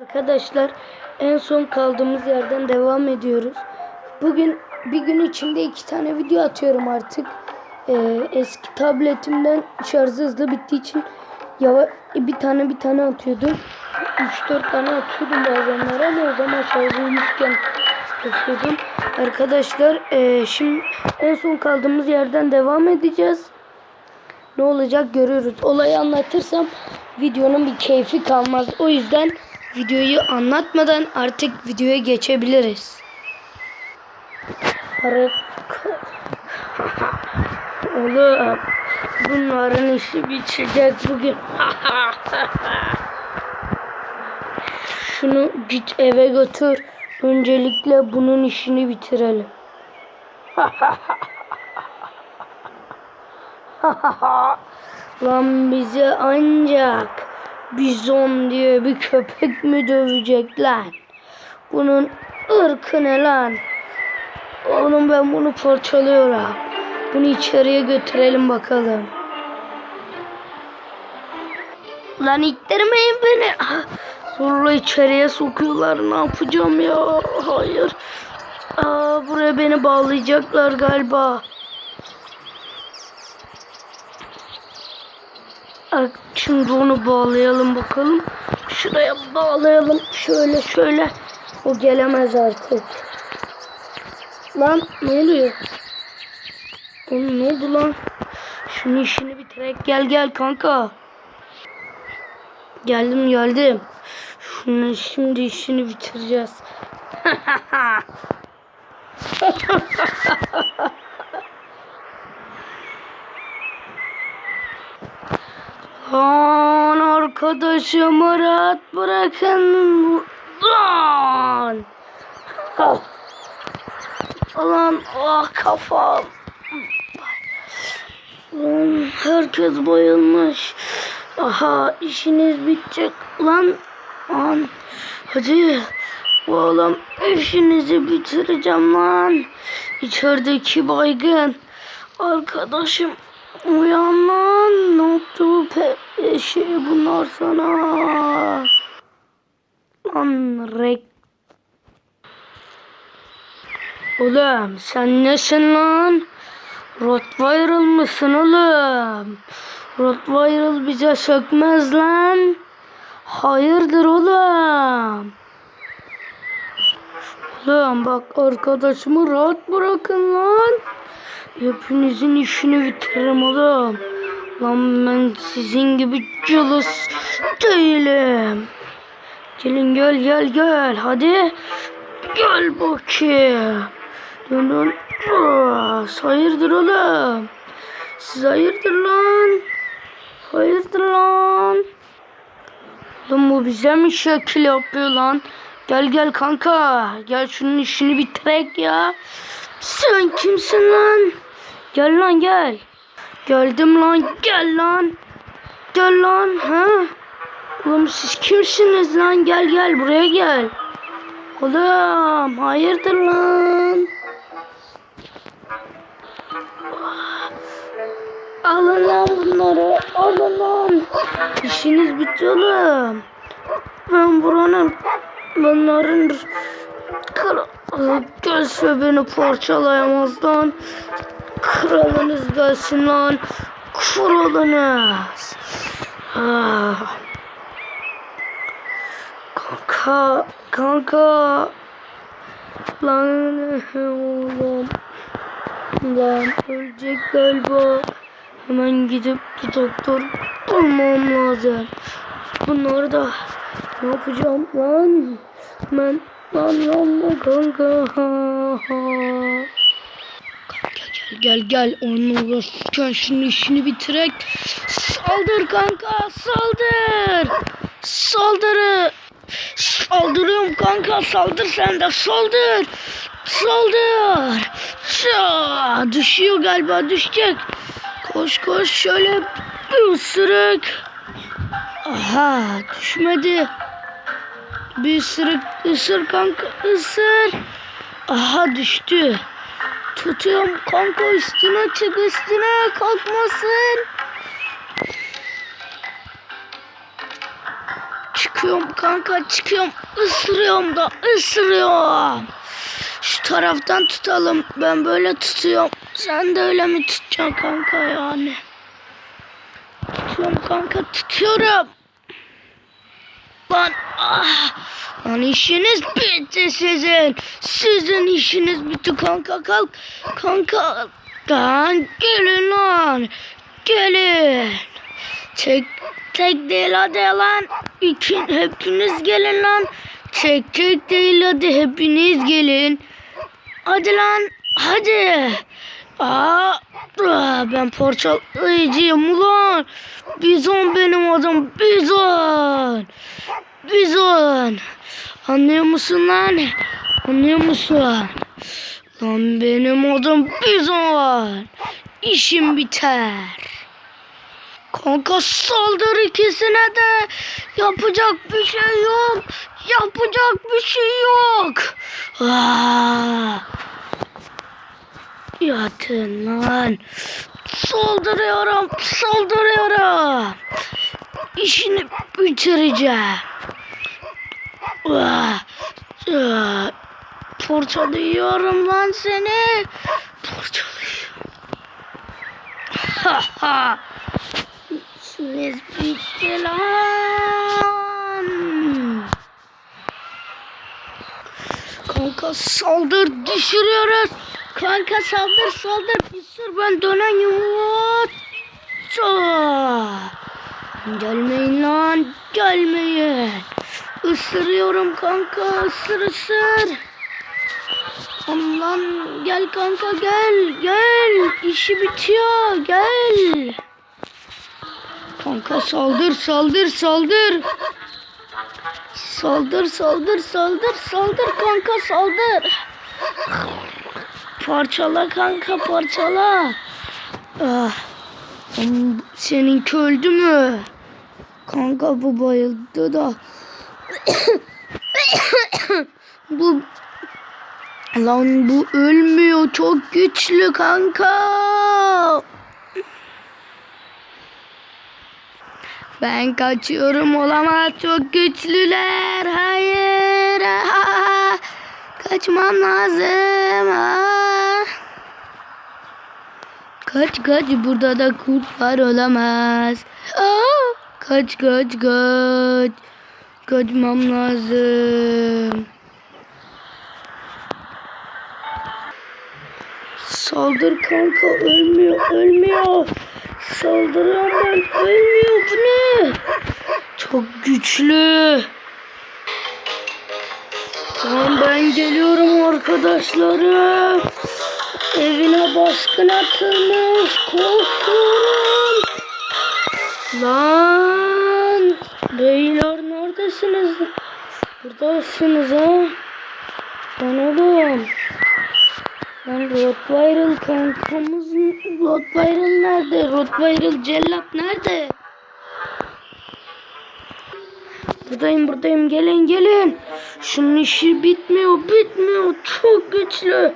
Arkadaşlar en son kaldığımız yerden devam ediyoruz. Bugün bir gün içinde iki tane video atıyorum artık. Ee, eski tabletimden şarjı hızlı bittiği için yava bir tane bir tane atıyordum. 3-4 tane atıyordum bazenler ama o zaman şarjım yüzken. Arkadaşlar ee, şimdi en son kaldığımız yerden devam edeceğiz. Ne olacak görürüz. Olayı anlatırsam videonun bir keyfi kalmaz. O yüzden videoyu anlatmadan artık videoya geçebiliriz. Harika. Oğlum bunların işi bitecek bugün. Şunu git eve götür. Öncelikle bunun işini bitirelim. Lan bize ancak bizon diye bir köpek mi dövecek lan? Bunun ırkı ne lan? Oğlum ben bunu parçalıyorum. Bunu içeriye götürelim bakalım. Lan ittirmeyin beni. Ah, Zorla içeriye sokuyorlar. Ne yapacağım ya? Hayır. Aa, buraya beni bağlayacaklar galiba. Ay, Şimdi onu bağlayalım bakalım. Şuraya bağlayalım. Şöyle şöyle. O gelemez artık. Lan ne oluyor? Oğlum ne oldu lan? Şunun işini bitirek gel gel kanka. Geldim geldim. Şunun şimdi işini bitireceğiz. Lan arkadaşımı rahat bırakın. Lan. Lan ah kafam. Lan herkes bayılmış. Aha işiniz bitecek lan. Lan hadi oğlum işinizi bitireceğim lan. İçerideki baygın arkadaşım uyan lan. Ne yaptı pe şey bunlar sana? Lan rek Oğlum sen nesin lan? Rottweiler mısın oğlum? Rottweiler bize sökmez lan. Hayırdır oğlum? Oğlum bak arkadaşımı rahat bırakın lan. Hepinizin işini bitiririm oğlum. Lan ben sizin gibi cılız değilim. Gelin gel gel gel hadi. Gel bakayım. Dön dön. Aa, Hayırdır oğlum? Siz hayırdır lan? Hayırdır lan? Oğlum bu bize mi şekil yapıyor lan? Gel gel kanka. Gel şunun işini bitirek ya. Sen kimsin lan? Gel lan gel. Geldim lan gel lan. Gel lan ha? Oğlum siz kimsiniz lan? Gel gel buraya gel. Oğlum hayırdır lan? Alın lan bunları. Alın lan. İşiniz bitti oğlum. Ben buranın bunların kralı gelse beni parçalayamaz lan. Kralınız gelsin lan. Kralınız. Ah. Kanka, kanka. Lan oğlum. Lan ölecek galiba. Hemen gidip bir doktor bulmam lazım. Bunları da ne yapacağım lan? Ben lan lan kanka. Kanka gel gel gel. Onunla uğraşırken şunun işini bitirek. Saldır kanka saldır. Saldırı. Saldırıyorum kanka saldır sen de saldır. Saldır. Şa, düşüyor galiba düşecek. Koş koş şöyle bir ısırık. Aha düşmedi. Bir ısırık ısır kanka ısır. Aha düştü. Tutuyorum kanka üstüne çık üstüne kalkmasın. Çık çıkıyorum kanka çıkıyorum. Isırıyorum da ısırıyorum. Şu taraftan tutalım. Ben böyle tutuyorum. Sen de öyle mi tutacaksın kanka yani? Tutuyorum kanka tutuyorum. Lan ah. Lan işiniz bitti sizin. Sizin işiniz bitti kanka kalk. Kanka. Lan gelin lan. Gelin. Tek tek değil hadi lan. İki, hepiniz gelin lan. Tek tek değil hadi hepiniz gelin. Hadi lan hadi. Aa, ben parçalayıcıyım ulan. Bizon benim adım Bizon. Bizon. Anlıyor musun lan? Anlıyor musun? Lan benim adım Bizon. İşim biter. Kanka saldır ikisine de. Yapacak bir şey yok. Yapacak bir şey yok. Aa. Yatın lan. Saldırıyorum. Saldırıyorum. İşini bitireceğim. Parçalıyorum lan seni. Parçalıyorum. Ha ha. İşiniz bitti lan. Kanka saldır düşürüyoruz. Kanka saldır saldır. Düşür ben dönen yumurta. Gelmeyin lan gelmeyin. Isırıyorum kanka ısır ısır. Aman gel kanka gel gel. İşi bitiyor gel. Kanka saldır saldır saldır. Saldır saldır saldır saldır kanka saldır. Parçala kanka parçala. Ah, seninki öldü mü? Kanka bu bayıldı da. bu lan bu ölmüyor çok güçlü kanka. Ben kaçıyorum olamaz çok güçlüler. Hayır. Kaçmam lazım. Ah. Kaç kaç burada da kurt var olamaz. Aa, kaç kaç kaç. Kaçmam lazım. Saldır kanka ölmüyor ölmüyor. Saldırıyorum ben ölmüyor bu ne? Çok güçlü. Tamam ben geliyorum arkadaşlarım. Evine baskın atılmış. Korkuyorum. Lan. Beyler neredesiniz? Buradasınız ha. Lan oğlum. Lan Rottweiler kankamız Rottweiler nerede? Rottweiler cellat nerede? Buradayım buradayım gelin gelin. Şunun işi bitmiyor bitmiyor çok güçlü.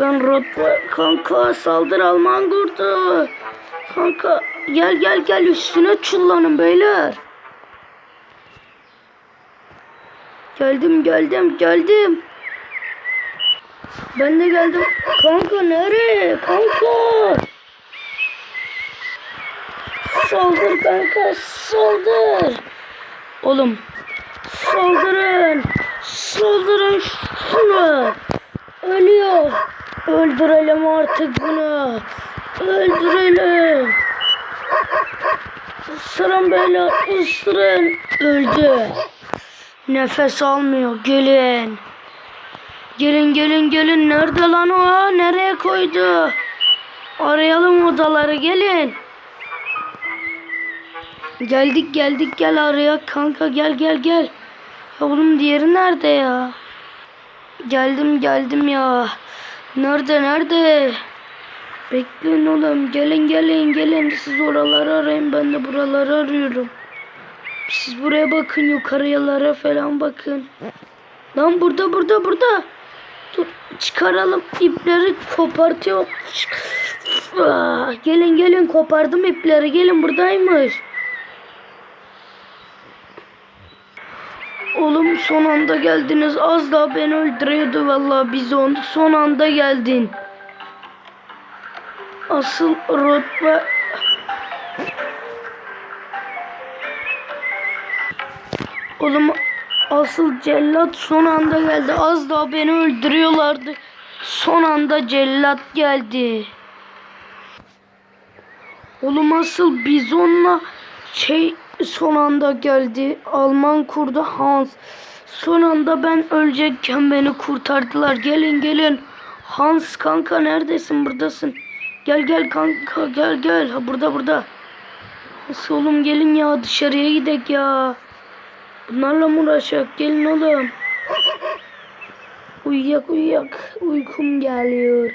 Ben Rottweiler kanka saldır Alman kurdu. Kanka gel gel gel üstüne çullanın beyler. Geldim geldim geldim. Ben de geldim. Kanka nereye? Kanka. Saldır kanka saldır. Oğlum saldırın. Saldırın şunu. Ölüyor. Öldürelim artık bunu. Öldürelim. Isırın böyle ısırın. Öldü. Nefes almıyor. Gelin. Gelin gelin gelin. Nerede lan o? Nereye koydu? Arayalım odaları gelin. Geldik geldik gel araya kanka gel gel gel. Ya oğlum diğeri nerede ya? Geldim geldim ya. Nerede nerede? Bekleyin oğlum gelin gelin gelin. Siz oraları arayın ben de buraları arıyorum. Siz buraya bakın yukarıyalara falan bakın. Lan burada burada burada. Dur çıkaralım ipleri kopartıyor. Ah, gelin gelin kopardım ipleri gelin buradaymış. Oğlum son anda geldiniz. Az daha beni öldürüyordu vallahi bizon. Son anda geldin. Asıl rütbe Oğlum asıl cellat son anda geldi. Az daha beni öldürüyorlardı. Son anda cellat geldi. Oğlum asıl bizonla şey son anda geldi. Alman kurdu Hans. Son anda ben ölecekken beni kurtardılar. Gelin gelin. Hans kanka neredesin? Buradasın. Gel gel kanka gel gel. Ha burada burada. Nasıl oğlum gelin ya dışarıya gidek ya. Bunlarla mı uğraşacak? Gelin oğlum. Uyuyak uyuyak. Uykum geliyor.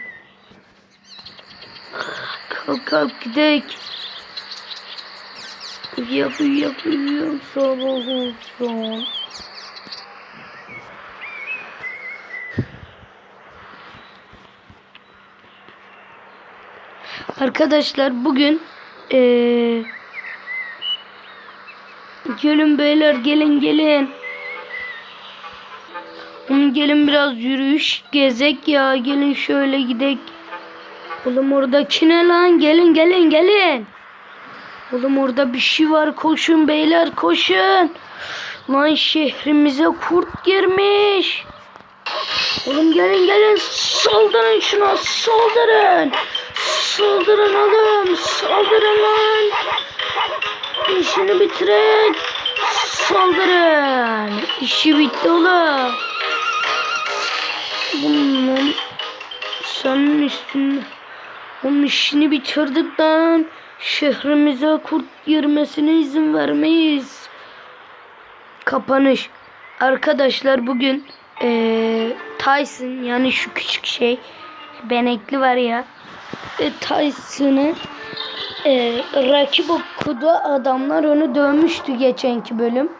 Kalk kalk gidek. Uyuyak uyuyak sabah olsun. Arkadaşlar bugün eee gelin beyler gelin gelin. Gelin biraz yürüyüş gezek ya gelin şöyle gidek. Oğlum oradaki ne lan gelin gelin gelin. Oğlum orada bir şey var koşun beyler koşun. Lan şehrimize kurt girmiş. Oğlum gelin gelin saldırın şuna saldırın. Saldırın oğlum saldırın lan. İşini bitirin. Saldırın. İşi bitti oğlum. Bunun senin üstünde. Onun işini bitirdik lan. Şehrimize kurt girmesine izin vermeyiz. Kapanış. Arkadaşlar bugün eee Tyson yani şu küçük şey benekli var ya e, Tyson'ı e, rakip okudu adamlar onu dövmüştü geçenki bölüm.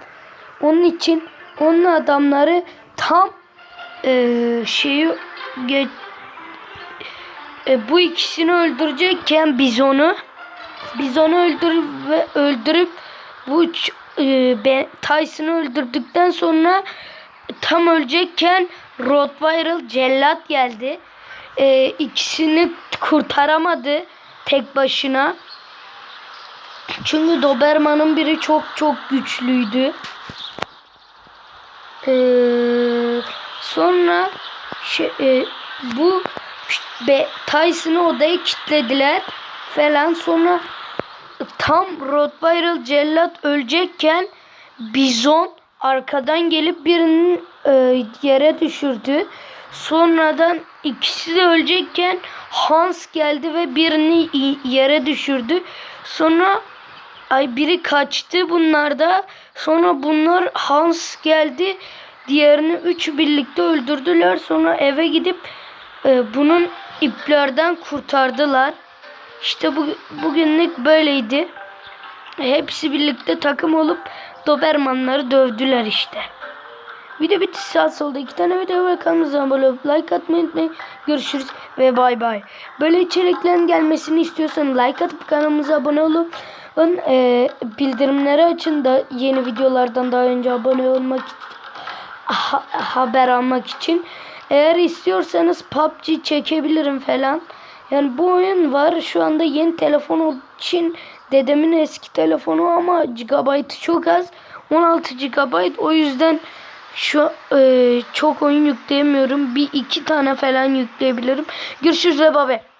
Onun için onun adamları tam e, şeyi ge, e, bu ikisini öldürecekken Bizon'u Bizon'u öldürüp ve öldürüp bu e, Tyson'ı öldürdükten sonra tam ölecekken Rottweiler cellat geldi. E, ikisini kurtaramadı tek başına. Çünkü Doberman'ın biri çok çok güçlüydü. Ee, sonra şey, e, bu be, Tyson'ı odaya kilitlediler falan. Sonra tam Rottweiler cellat ölecekken Bizon arkadan gelip birinin e, yere düşürdü. Sonradan ikisi de ölecekken Hans geldi ve birini yere düşürdü. Sonra ay biri kaçtı bunlarda. Sonra bunlar Hans geldi. Diğerini üç birlikte öldürdüler. Sonra eve gidip e, bunun iplerden kurtardılar. İşte bu, bugünlük böyleydi. Hepsi birlikte takım olup Dobermanları dövdüler işte. Video bitti saat solda iki tane video var kanalımıza abone olup like atmayı unutmayın. Görüşürüz ve bay bay. Böyle içeriklerin gelmesini istiyorsanız like atıp kanalımıza abone olup e, bildirimleri açın da yeni videolardan daha önce abone olmak ha, haber almak için. Eğer istiyorsanız PUBG çekebilirim falan. Yani bu oyun var şu anda yeni telefon için dedemin eski telefonu ama gigabaytı çok az. 16 GB o yüzden şu e, çok oyun yükleyemiyorum. Bir iki tane falan yükleyebilirim. Görüşürüz ve.